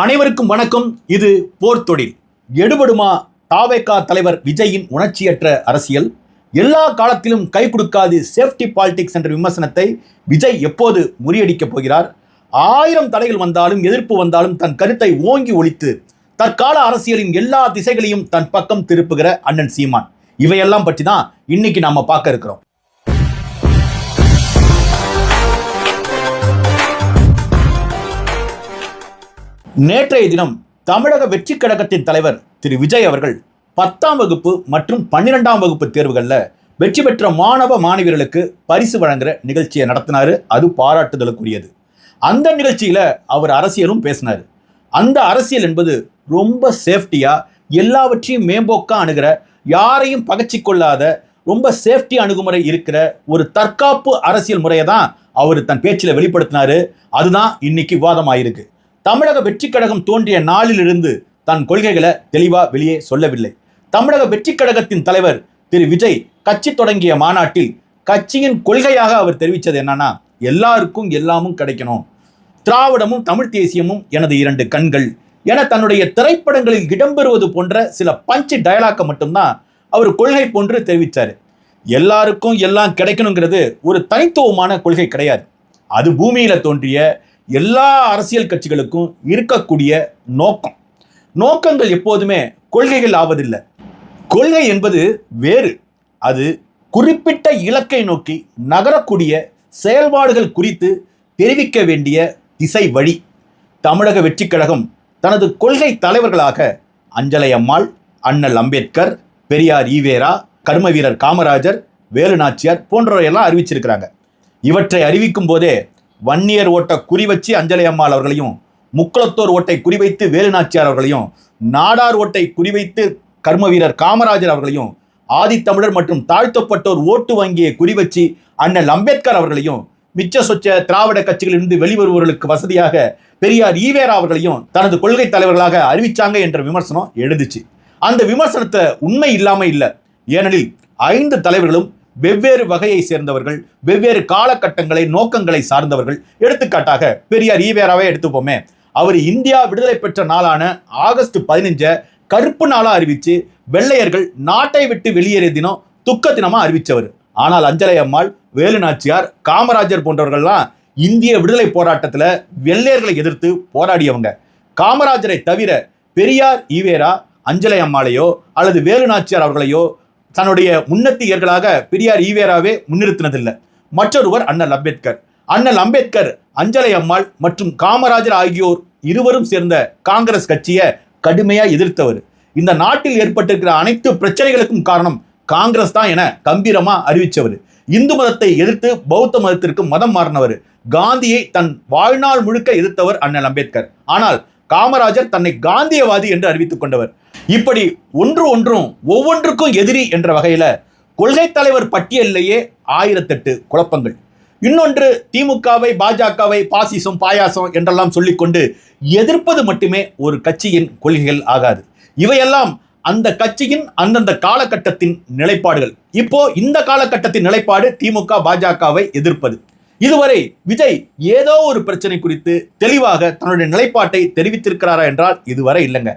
அனைவருக்கும் வணக்கம். இது போர் தொழில். எடுபடுமா தாவேகா தலைவர் விஜயின் உணர்ச்சியற்ற அரசியல்? எல்லா காலத்திலும் கை கொடுக்காது சேஃப்டி பாலிடிக்ஸ் என்ற விமர்சனத்தை விஜய் எப்போது முறியடிக்கப் போகிறார்? ஆயிரம் தடைகள் வந்தாலும் எதிர்ப்பு வந்தாலும் தன் கருத்தை ஓங்கி ஒழித்து தற்கால அரசியலின் எல்லா திசைகளையும் தன் பக்கம் திருப்புகிற அண்ணன் சீமான். இவையெல்லாம் பற்றி தான் இன்னைக்கு நாம பார்க்க இருக்கிறோம். நேற்றைய தினம் தமிழக வெற்றி கழகத்தின் தலைவர் திரு விஜய் அவர்கள் பத்தாம் வகுப்பு மற்றும் பன்னிரெண்டாம் வகுப்பு தேர்வுகளில் வெற்றி பெற்ற மாணவ மாணவியர்களுக்கு பரிசு வழங்குற நிகழ்ச்சியை நடத்தினாரு. அது பாராட்டுதலுக்குரியது. அந்த நிகழ்ச்சியில் அவர் அரசியலும் பேசினார். அந்த அரசியல் என்பது ரொம்ப சேஃப்டியா எல்லாவற்றையும் மேம்போக்காக அணுகிற யாரையும் பகச்சி கொள்ளாத ரொம்ப சேஃப்டி அணுகுமுறை இருக்கிற ஒரு தற்காப்பு அரசியல் முறையை தான் அவர் தன் பேச்சில் வெளிப்படுத்தினாரு. அதுதான் இன்னைக்கு விவாதமாயிருக்கு. தமிழக வெற்றி கழகம் தோன்றிய நாளிலிருந்து தன் கொள்கைகளை தெளிவா வெளியே சொல்லவில்லை. தமிழக வெற்றி கழகத்தின் தலைவர் திரு விஜய் கட்சி தொடங்கிய மாநாட்டில் கட்சியின் கொள்கையாக அவர் தெரிவித்தது என்னன்னா எல்லாருக்கும் எல்லாமும் கிடைக்கணும். திராவிடமும் தமிழ் தேசியமும் எனது இரண்டு கண்கள் என தன்னுடைய திரைப்படங்களில் இடம்பெறுவது போன்ற சில பஞ்சு டயலாக்கை மட்டும்தான் அவர் கொள்கை போன்று தெரிவித்தார். எல்லாருக்கும் எல்லாம் கிடைக்கணுங்கிறது ஒரு தனித்துவமான கொள்கை கிடையாது. அது பூமியில தோன்றிய எல்லா அரசியல் கட்சிகளுக்கும் இருக்கக்கூடிய நோக்கம். நோக்கங்கள் எப்போதுமே கொள்கைகள் ஆவதில்லை. கொள்கை என்பது வேறு. அது குறிப்பிட்ட இலக்கை நோக்கி நகரக்கூடிய செயல்பாடுகள் குறித்து தெரிவிக்க வேண்டிய திசை வழி. தமிழக வெற்றிக் கழகம் தனது கொள்கை தலைவர்களாக அஞ்சலை அம்மாள் அண்ணல் அம்பேத்கர் பெரியார் ஈவேரா கர்ம வீரர் காமராஜர் வேலு நாச்சியார் போன்றவரையெல்லாம் அறிவிச்சிருக்கிறாங்க. இவற்றை அறிவிக்கும் போதே வன்னியர் ஓட்ட குறிவச்சு அஞ்சலி அம்மாள் அவர்களையும் முக்குளத்தோர் ஓட்டை குறிவைத்து வேலுநாச்சியார் அவர்களையும் நாடார் ஓட்டை குறிவைத்து கர்ம வீரர் காமராஜர் அவர்களையும் ஆதித்தமிழர் மற்றும் தாழ்த்தப்பட்டோர் ஓட்டு வங்கியை குறிவச்சு அண்ணல் அம்பேத்கர் அவர்களையும் மிச்ச சொச்ச திராவிட கட்சிகளிலிருந்து வெளிவருபவர்களுக்கு வசதியாக பெரியார் ஈவேரா அவர்களையும் தனது கொள்கை தலைவர்களாக அறிவிச்சாங்க என்ற விமர்சனம் எழுந்துச்சு. அந்த விமர்சனத்தை உண்மை இல்லாமல் இல்லை. ஏனெனில் ஐந்து தலைவர்களும் வெவ்வேறு வகையை சேர்ந்தவர்கள் வெவ்வேறு காலகட்டங்களை நோக்கங்களை சார்ந்தவர்கள். எடுத்துக்காட்டாக பெரியார் ஈவேராவே எடுத்துப்போமே. அவர் இந்தியா விடுதலை பெற்ற நாளான ஆகஸ்ட் பதினஞ்ச கருப்பு நாளாக அறிவித்து வெள்ளையர்கள் நாட்டை விட்டு வெளியேறிய தினம் துக்க தினமாக அறிவித்தவர் ஆனால் அஞ்சலை அம்மாள் வேலு நாச்சியார் காமராஜர் போன்றவர்கள்லாம் இந்திய விடுதலை போராட்டத்தில் வெள்ளையர்களை எதிர்த்து போராடியவங்க. காமராஜரை தவிர பெரியார் ஈவேரா அஞ்சலை அம்மாளையோ அல்லது வேலு நாச்சியார் அவர்களையோ தன்னுடைய முன்னத்தியர்களாக பெரியார் ஈவேராவே முன்னிறுத்தினதில்லை. மற்றொருவர் அண்ணல் அம்பேத்கர். அண்ணல் அம்பேத்கர் அஞ்சலை அம்மாள் மற்றும் காமராஜர் ஆகியோர் இருவரும் சேர்ந்த காங்கிரஸ் கட்சியை கடுமையாக எதிர்த்தவர். இந்த நாட்டில் ஏற்பட்டிருக்கிற அனைத்து பிரச்சனைகளுக்கும் காரணம் காங்கிரஸ் தான் என கம்பீரமாக அறிவித்தவர் இந்து மதத்தை எதிர்த்து பௌத்த மதத்திற்கு மதம் மாறினவர். காந்தியை தன் வாழ்நாள் முழுக்க எதிர்த்தவர் அண்ணல் அம்பேத்கர். ஆனால் காமராஜர் தன்னை காந்தியவாதி என்று அறிவித்துக் கொண்டவர். இப்படி ஒன்று ஒன்றும் ஒவ்வொன்றுக்கும் எதிரி என்ற வகையில் கொள்கை தலைவர் பட்டியலிலேயே ஆயிரத்தெட்டு குழப்பங்கள். இன்னொன்று திமுகவை பாஜகவை பாசிசம் பாயாசம் என்றெல்லாம் சொல்லிக்கொண்டு எதிர்ப்பது மட்டுமே ஒரு கட்சியின் கொள்கைகள் ஆகாது. இவையெல்லாம் அந்த கட்சியின் அந்தந்த காலகட்டத்தின் நிலைப்பாடுகள். இப்போ இந்த காலகட்டத்தின் நிலைப்பாடு திமுக பாஜகவை எதிர்ப்பது. இதுவரை விஜய் ஏதோ ஒரு பிரச்சனை குறித்து தெளிவாக தன்னுடைய நிலைப்பாட்டை தெரிவித்திருக்கிறாரா என்றால் இதுவரை இல்லைங்க.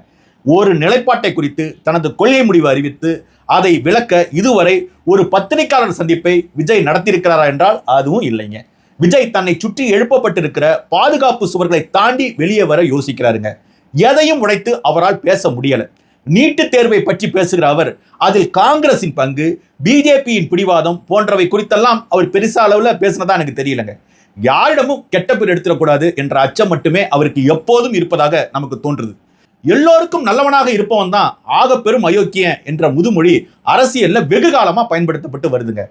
ஒரு நிலைப்பாட்டை குறித்து தனது கொள்கை முடிவு அறிவித்து அதை விளக்க இதுவரை ஒரு பத்திரிகையாளர் சந்திப்பை விஜய் நடத்தியிருக்கிறாரா என்றால் அதுவும் இல்லைங்க. விஜய் தன்னை சுற்றி எழுப்பப்பட்டிருக்கிற பாதுகாப்பு சுவர்களை தாண்டி வெளியே வர யோசிக்கிறாருங்க. எதையும் உடைத்து அவரால் பேச முடியல. நீட்டு தேர்வை பற்றி பேசுகிற அவர் அதில் காங்கிரஸின் பங்கு பிஜேபியின் பிடிவாதம் போன்றவை குறித்தெல்லாம் அவர் பெருசா அளவில் பேசினதா எனக்கு தெரியலங்க. யாரிடமும் கெட்ட பேர் எடுத்துடக்கூடாது என்ற அச்சம் மட்டுமே அவருக்கு எப்போதும் இருப்பதாக நமக்கு தோன்றுது. எல்லோருக்கும் நல்லவனாக இருப்பவன் தான் ஆக பெரும் அயோக்கியன் என்ற முதுமொழி அரசியல்ல வெகு காலமாக பயன்படுத்தப்பட்டு வருதுங்க.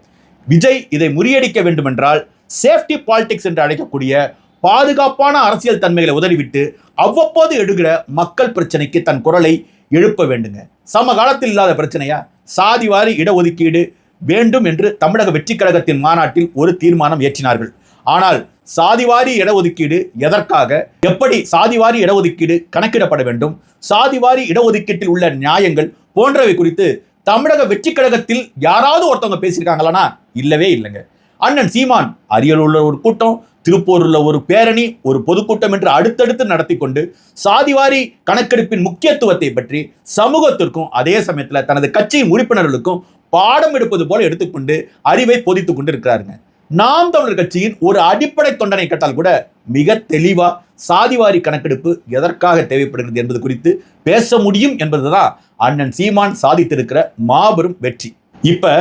விஜய் இதை முறியடிக்க வேண்டுமென்றால் சேஃப்டி பாலிடிக்ஸ் என்று அழைக்கக்கூடிய பாதுகாப்பான அரசியல் தன்மைகளை உதறிவிட்டு அவ்வப்போது எடுகிற மக்கள் பிரச்சனைக்கு தன் குரலை எழுப்ப வேண்டுங்க. சமகாலத்தில் இல்லாத பிரச்சனையா? சாதிவாரி இடஒதுக்கீடு வேண்டும் என்று தமிழக வெற்றி கழகத்தின் மாநாட்டில் ஒரு தீர்மானம் ஏற்றினார்கள் ஆனால் சாதிவாரி இடஒதுக்கீடு எதற்காக? எப்படி சாதிவாரி இடஒதுக்கீடு கணக்கிடப்பட வேண்டும்? சாதிவாரி இடஒதுக்கீட்டில் உள்ள நியாயங்கள் போன்றவை குறித்து தமிழக வெற்றி கழகத்தில் யாராவது ஒருத்தவங்க பேசியிருக்காங்களானா இல்லவே இல்லைங்க. அண்ணன் சீமான் அரியலூர்ல ஒரு கூட்டம் திருப்பூரில் ஒரு பேரணி ஒரு பொதுக்கூட்டம் என்று அடுத்தடுத்து நடத்தி கொண்டு சாதிவாரி கணக்கெடுப்பின் முக்கியத்துவத்தை பற்றி சமூகத்திற்கும் அதே சமயத்தில் தனது கட்சியின் உறுப்பினர்களுக்கும் பாடம் எடுப்பது போல எடுத்துக்கொண்டு அறிவை போதித்துக் கொண்டு இருக்கிறாருங்க நாம் தமிழர் கட்சியின் ஒரு அடிப்படை தொண்டனை கேட்டால் கூட மிக தெளிவாக சாதிவாரி கணக்கெடுப்பு எதற்காக தேவைப்படுகிறது என்பது குறித்து பேச முடியும் என்பதுதான் அண்ணன் சீமான் சாதித்திருக்கிற மாபெரும் வெற்றி. இப்ப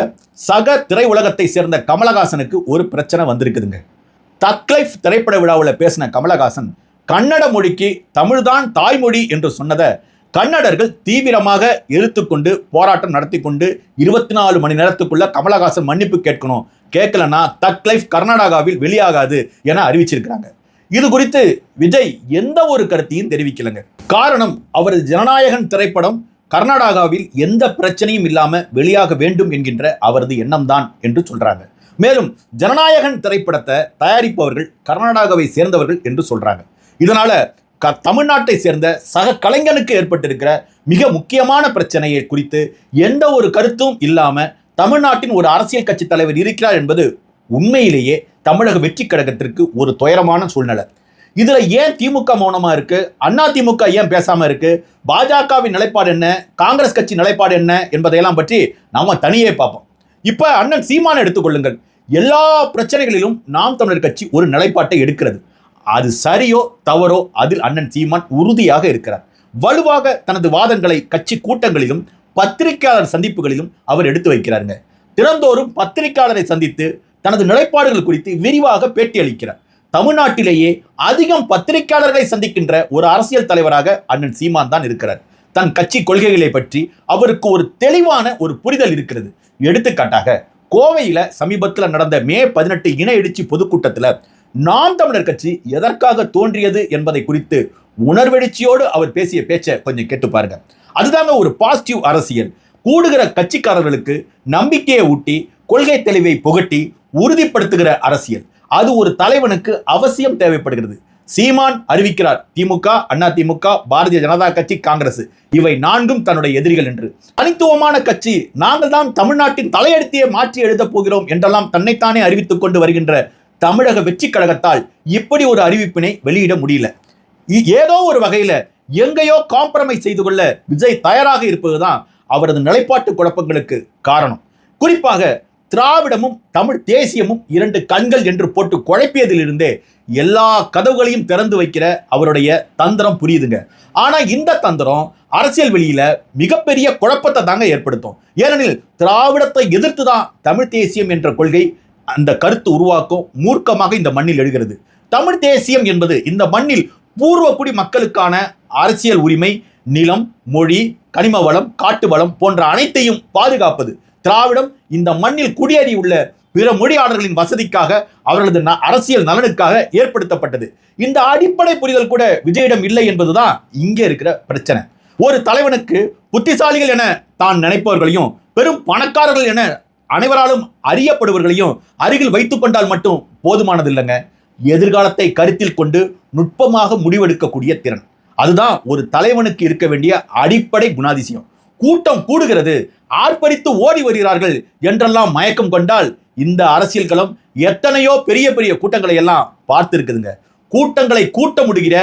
சக திரையுலகத்தை சேர்ந்த கமலஹாசனுக்கு ஒரு பிரச்சனை வந்திருக்குதுங்க. தக்லைஃப் திரைப்பட விழாவில் பேசின கமலஹாசன் கன்னட மொழிக்கு தமிழ்தான் தாய்மொழி என்று சொன்னதை கன்னடர்கள் தீவிரமாக எடுத்துக்கொண்டு போராட்டம் நடத்தி கொண்டு இருபத்தி நாலு மணி நேரத்துக்குள்ள கமலஹாசன் மன்னிப்பு கேட்கணும். கேட்கலன்னா தக் லைஃப் கர்நாடகாவில் வெளியாகாது என அறிவிச்சிருக்கிறாங்க. இது குறித்து விஜய் எந்த ஒரு கருத்தையும் தெரிவிக்கலைங்க. காரணம் அவரது ஜனநாயகன் திரைப்படம் கர்நாடகாவில் எந்த பிரச்சனையும் இல்லாமல் வெளியாக வேண்டும் என்கின்ற அவரது எண்ணம்தான் என்று சொல்கிறாங்க மேலும் ஜனநாயகன் திரைப்படத்தை தயாரிப்பவர்கள் கர்நாடகாவை சேர்ந்தவர்கள் என்று சொல்கிறாங்க இதனால் க தமிழ்நாட்டை சேர்ந்த சக கலைஞனுக்கு ஏற்பட்டிருக்கிற மிக முக்கியமான பிரச்சனையை குறித்து எந்த ஒரு கருத்தும் இல்லாமல் தமிழ்நாட்டின் ஒரு அரசியல் கட்சி தலைவர் இருக்கிறார் என்பது உண்மையிலேயே தமிழக வெற்றி கழகத்திற்கு ஒரு துயரமான சூழ்நிலை. இதுல ஏன் திமுக மௌனமா இருக்கு? அண்ணா திமுக ஏன் பேசாம இருக்கு? பாஜகவின் நிலைப்பாடு என்ன? காங்கிரஸ் கட்சி நிலைப்பாடு என்ன? என்பதையெல்லாம் பற்றி நாம தனியே பார்ப்போம். இப்ப அண்ணன் சீமான எடுத்துக்கொள்ளுங்கள் எல்லா பிரச்சனைகளிலும் நாம் தமிழர் கட்சி ஒரு நிலைப்பாட்டை எடுக்கிறது. அது சரியோ தவறோ அதில் அண்ணன் சீமான் உறுதியாக இருக்கிறார். வலுவாக தனது வாதங்களை கட்சி கூட்டங்களிலும் பத்திரிகையாளர் சந்திப்புகளிலும் அவர் எடுத்து வைக்கிறாருங்க. தினந்தோறும் பத்திரிகையாளரை சந்தித்து தனது நிலைப்பாடுகள் குறித்து விரிவாக பேட்டி அளிக்கிறார் தமிழ்நாட்டிலேயே அதிகம் பத்திரிகையாளர்களை சந்திக்கின்ற ஒரு அரசியல் தலைவராக அண்ணன் சீமான் தான் இருக்கிறார். தன் கட்சி கொள்கைகளை பற்றி அவருக்கு ஒரு தெளிவான ஒரு புரிதல் இருக்கிறது. எடுத்துக்காட்டாக கோவையில சமீபத்தில் நடந்த மே பதினெட்டு இன எழுச்சி பொதுக்கூட்டத்தில் நாம் தமிழர் கட்சி எதற்காக தோன்றியது என்பதை குறித்து உணர்வெழுச்சியோடு அவர் பேசிய பேச்சை கொஞ்சம் கேட்டு பாருங்க. அதுதாங்க ஒரு பாசிட்டிவ் அரசியல். கூடுகிற கட்சிக்காரர்களுக்கு நம்பிக்கையை ஊட்டி கொள்கை தெளிவை புகட்டி உறுதிப்படுத்துகிற அரசியல். அது ஒரு தலைவனுக்கு அவசியம் தேவைப்படுகிறது. சீமான் அறிவிக்கிறார் திமுக அண்ணா திமுக பாரதிய ஜனதா கட்சி காங்கிரஸ். இவை நான்கும் தன்னுடைய எதிரிகள் என்று. தனித்துவமான கட்சி நாங்கள் தான் தமிழ்நாட்டின் தலையெழுத்தையே மாற்றி எழுதப் போகிறோம் என்றெல்லாம் தன்னைத்தானே அறிவித்துக் கொண்டு வருகின்ற தமிழக வெற்றி கழகத்தால் இப்படி ஒரு அறிவிப்பினை வெளியிட முடியல. ஏதோ ஒரு வகையில் எங்கேயோ காம்ப்ரமைஸ் செய்து கொள்ள விஜய் தயாராக இருப்பதுதான் அவரது நிலைப்பாட்டு குழப்பங்களுக்கு காரணம். குறிப்பாக திராவிடமும் தமிழ் தேசியமும் இரண்டு கண்கள் என்று போட்டு குழப்பியதிலிருந்தே எல்லா கதவுகளையும் திறந்து வைக்கிற அவருடைய தந்திரம் புரியுதுங்க. ஆனால் இந்த தந்திரம் அரசியல் வெளியில மிகப்பெரிய குழப்பத்தை தாங்க ஏற்படுத்தும். ஏனெனில் திராவிடத்தை எதிர்த்து தான் தமிழ் தேசியம் என்ற கொள்கை அந்த கருத்து உருவாக்கும் மூர்க்கமாக இந்த மண்ணில் எழுகிறது. தமிழ் தேசியம் என்பது இந்த மண்ணில் பூர்வக்குடி மக்களுக்கான அரசியல் உரிமை நிலம் மொழி கனிம வளம் காட்டு வளம் போன்ற அனைத்தையும் பாதுகாப்பது. திராவிடம் இந்த மண்ணில் குடியேறியுள்ள பிற மொழியாளர்களின் வசதிக்காக அவர்களது ந- அரசியல் நலனுக்காக ஏற்படுத்தப்பட்டது. இந்த அடிப்படை புரிதல் கூட விஜயிடம் இல்லை என்பதுதான் இங்கே இருக்கிற பிரச்சனை. ஒரு தலைவனுக்கு புத்திசாலிகள் என தான் நினைப்பவர்களையும் பெரும் பணக்காரர்கள் என அனைவராலும் அறியப்படுவர்களையும் அருகில் வைத்துக்கொண்டால் மட்டும் போதுமானது இல்லைங்க எதிர்காலத்தை கருத்தில் கொண்டு நுட்பமாக முடிவெடுக்கக்கூடிய திறன். அதுதான் ஒரு தலைவனுக்கு இருக்க வேண்டிய அடிப்படை குணாதிசயம். கூட்டம் கூடுகிறது ஆர்ப்பரித்து ஓடி வருகிறார்கள் என்றெல்லாம் மயக்கம் கொண்டால் இந்த அரசியல் களம் எத்தனையோ பெரிய பெரிய கூட்டங்களை எல்லாம் பார்த்திருக்குதுங்க. கூட்டங்களை கூட்ட முடிகிற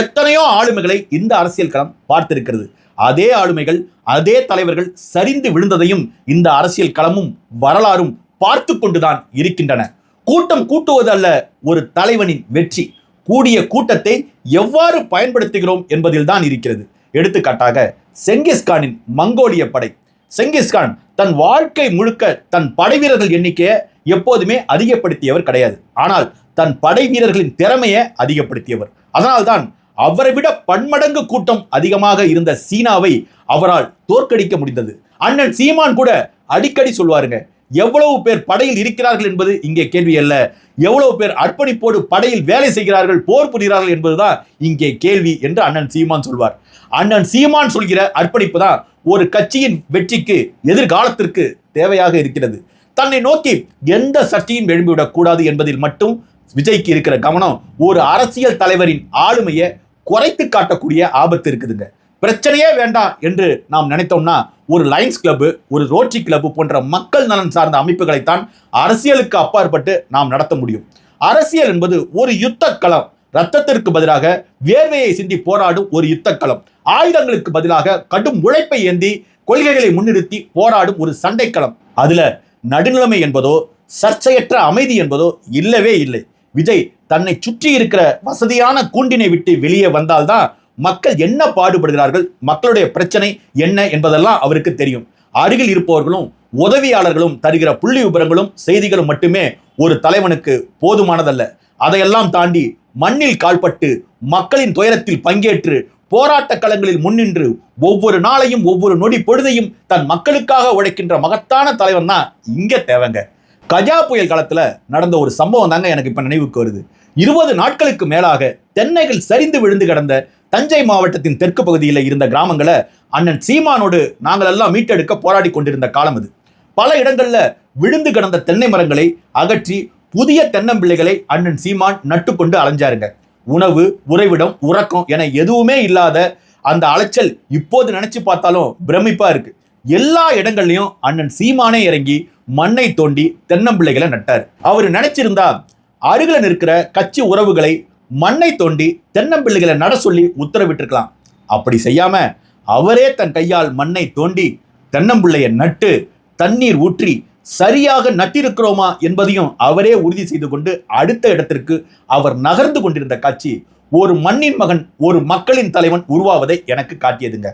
எத்தனையோ ஆளுமைகளை இந்த அரசியல் களம் பார்த்திருக்கிறது. அதே ஆளுமைகள் அதே தலைவர்கள் சரிந்து விழுந்ததையும் இந்த அரசியல் களமும் வரலாறும் பார்த்து கொண்டுதான் இருக்கின்றன. கூட்டம் கூட்டுவது அல்ல ஒரு தலைவனின் வெற்றி. கூடிய கூட்டத்தை எவ்வாறு பயன்படுத்துகிறோம் என்பதில்தான் இருக்கிறது. எடுத்துக்காட்டாக செங்கிஸ்கானின் மங்கோலிய படை. செங்கிஸ்கான் தன் வாழ்க்கை முழுக்க தன் படை வீரர்கள் எண்ணிக்கையை எப்போதுமே அதிகப்படுத்தியவர் கிடையாது. ஆனால் தன் படை வீரர்களின் திறமையை அதிகப்படுத்தியவர். அதனால்தான் அவரை விட பன்மடங்கு கூட்டம் அதிகமாக இருந்த சீனாவை அவரால் தோற்கடிக்க முடிந்தது. அண்ணன் சீமான் கூட அடிக்கடி சொல்வாருங்க எவ்வளவு பேர் படையில் இருக்கிறார்கள் என்பது இங்கே கேள்வி அல்ல. எவ்வளவு பேர் அர்ப்பணிப்போடு படையில் வேலை செய்கிறார்கள் போர் புரிகிறார்கள் என்பதுதான் இங்கே கேள்வி என்று அண்ணன் சீமான் சொல்வார். அண்ணன் சீமான் சொல்கிற அர்ப்பணிப்பு தான் ஒரு கட்சியின் வெற்றிக்கு எதிர்காலத்திற்கு தேவையாக இருக்கிறது. தன்னை நோக்கி எந்த சர்ச்சையும் எழும்பிவிடக் கூடாது என்பதில் மட்டும் விஜய்க்கு இருக்கிற கவனம் ஒரு அரசியல் தலைவரின் ஆளுமையை குறைத்து காட்டக்கூடிய ஆபத்து இருக்குதுங்க. பிரச்சனையே வேண்டாம் என்று நாம் நினைத்தோம்னா ஒரு லைன்ஸ் கிளப்பு ஒரு ரோட்டரி கிளப்பு போன்ற மக்கள் நலன் சார்ந்த அமைப்புகளைத்தான் அரசியலுக்கு அப்பாற்பட்டு நாம் நடத்த முடியும். அரசியல் என்பது ஒரு யுத்த களம் ரத்தத்திற்கு பதிலாக வேர்வையை சிந்தி போராடும் ஒரு யுத்த களம் ஆயுதங்களுக்கு பதிலாக கடும் உழைப்பை ஏந்தி கொள்கைகளை முன்னிறுத்தி போராடும் ஒரு சண்டைக்களம். அதுல நடுநிலைமை என்பதோ சர்ச்சையற்ற அமைதி என்பதோ இல்லவே இல்லை. விஜய் தன்னை சுற்றி இருக்கிற வசதியான கூண்டினை விட்டு வெளியே வந்தால்தான் மக்கள் என்ன பாடுபடுகிறார்கள் மக்களுடைய பிரச்சனை என்ன என்பதெல்லாம் அவருக்கு தெரியும். அருகில் இருப்பவர்களும் உதவியாளர்களும் தருகிற புள்ளி விபரங்களும் செய்திகளும் மட்டுமே ஒரு தலைவனுக்கு போதுமானதல்ல. அதையெல்லாம் தாண்டி மண்ணில் கால்பட்டு மக்களின் துயரத்தில் பங்கேற்று போராட்ட களங்களில் முன்னின்று ஒவ்வொரு நாளையும் ஒவ்வொரு நொடி பொழுதையும் தன் மக்களுக்காக உழைக்கின்ற மகத்தான தலைவன் தான் இங்கே தேவைங்க. கஜா புயல் காலத்தில் நடந்த ஒரு சம்பவம் தாங்க எனக்கு இப்போ நினைவுக்கு வருது. இருபது நாட்களுக்கு மேலாக தென்னைகள் சரிந்து விழுந்து கிடந்த தஞ்சை மாவட்டத்தின் தெற்கு பகுதியில் இருந்த கிராமங்களை அண்ணன் சீமானோடு நாங்கள் எல்லாம் மீட்டெடுக்க போராடி கொண்டிருந்த காலம் அது. பல இடங்களில் விழுந்து கிடந்த தென்னை மரங்களை அகற்றி புதிய தென்னம்பிள்ளைகளை அண்ணன் சீமான் நட்டுக்கொண்டு அலைஞ்சாருங்க. உணவு உறைவிடம் உறக்கம் என எதுவுமே இல்லாத அந்த அலைச்சல் இப்போது நினைச்சு பார்த்தாலும் பிரமிப்பா இருக்கு. எல்லா இடங்கள்லையும் அண்ணன் சீமானே இறங்கி மண்ணை தோண்டி தென்னம்பிள்ளைகளை நட்டார். அவர் நினைச்சிருந்தா அருகில் நிற்கிற கட்சி உறவுகளை மண்ணை தோண்டி தென்னம்பிள்ளைகளை நட சொல்லி உத்தரவிட்டிருக்கலாம். அப்படி செய்யாம அவரே தன் கையால் மண்ணை தோண்டி தென்னம்பிள்ளையை நட்டு தண்ணீர் ஊற்றி சரியாக நட்டிருக்கிறோமா என்பதையும் அவரே உறுதி செய்து கொண்டு அடுத்த இடத்திற்கு அவர் நகர்ந்து கொண்டிருந்த காட்சி ஒரு மண்ணின் மகன் ஒரு மக்களின் தலைவன் உருவாவதை எனக்கு காட்டியதுங்க.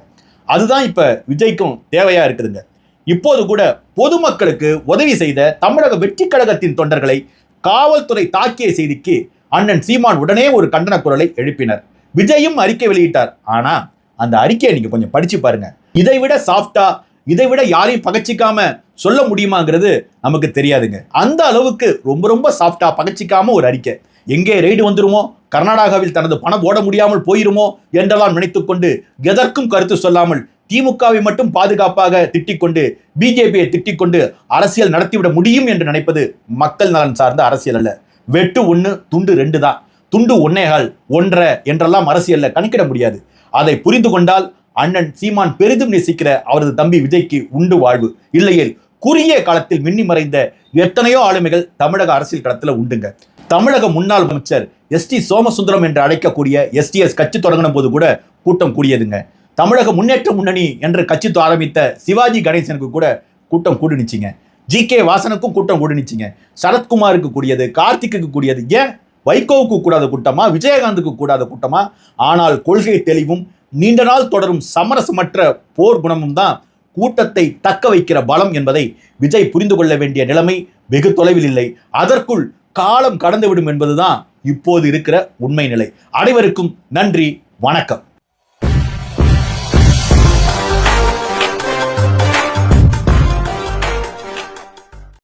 அதுதான் இப்போ விஜய்க்கும் தேவையாக இருக்குதுங்க. இப்போது கூட பொதுமக்களுக்கு உதவி செய்த தமிழக வெற்றி கழகத்தின் தொண்டர்களை காவல்துறை தாக்கிய செய்திக்கு அண்ணன் சீமான் உடனே ஒரு கண்டன குரலை எழுப்பினர். விஜயும் அறிக்கை வெளியிட்டார். ஆனா அந்த அறிக்கையை நீங்க கொஞ்சம் படிச்சு பாருங்க. இதை விட சாஃப்டா இதை விட யாரையும் பகச்சிக்காம சொல்ல முடியுமாங்கிறது நமக்கு தெரியாதுங்க. அந்த அளவுக்கு ரொம்ப ரொம்ப சாஃப்டா பகச்சிக்காம ஒரு அறிக்கை. எங்கே ரெய்டு வந்துருமோ கர்நாடகாவில் தனது பணம் ஓட முடியாமல் போயிருமோ என்றெல்லாம் நினைத்துக்கொண்டு எதற்கும் கருத்து சொல்லாமல் திமுகவை மட்டும் பாதுகாப்பாக திட்டிக்கொண்டு பிஜேபியை திட்டிக்கொண்டு அரசியல் நடத்திவிட முடியும் என்று நினைப்பது மக்கள் நலன் சார்ந்த அரசியல் அல்ல. வெட்டு ஒன்று துண்டு ரெண்டு தான் துண்டு ஒன்னேகால் ஒன்றரை என்றெல்லாம் அரசியலில் கணக்கிட முடியாது. அதை புரிந்து கொண்டால் அண்ணன் சீமான் பெரிதும் நேசிக்கிற அவரது தம்பி விஜய்க்கு உண்டு வாழ்வு. இல்லையேல் குறுகிய காலத்தில் மின்னி மறைந்த எத்தனையோ ஆளுமைகள் தமிழக அரசியல் களத்தில் உண்டுங்க. தமிழக முன்னாள் அமைச்சர் எஸ் டி சோமசுந்தரம் என்று அழைக்கக்கூடிய எஸ்டிஎஸ் கட்சி தொடங்கின போது கூட கூட்டம் கூடியதுங்க. தமிழக முன்னேற்ற முன்னணி என்று கட்சி ஆரம்பித்த சிவாஜி கணேசனுக்கு கூட கூட்டம் கூடுனுச்சிங்க. ஜி கே வாசனுக்கும் கூட்டம் கூடுனுச்சிங்க. சரத்குமாருக்கு கூடியது கார்த்திக்கு கூடியது. ஏன்? வைகோவுக்கு கூடாத கூட்டமா? விஜயகாந்துக்கு கூடாத கூட்டமா? ஆனால் கொள்கை தெளிவும் நீண்ட நாள் தொடரும் சமரசமற்ற போர் குணமும் தான் கூட்டத்தை தக்க வைக்கிற பலம் என்பதை விஜய் புரிந்து கொள்ள வேண்டிய நிலைமை வெகு தொலைவில் இல்லை. அதற்குள் காலம் கடந்துவிடும் என்பதுதான் இப்போது இருக்கிற உண்மை நிலை. அனைவருக்கும் நன்றி வணக்கம்.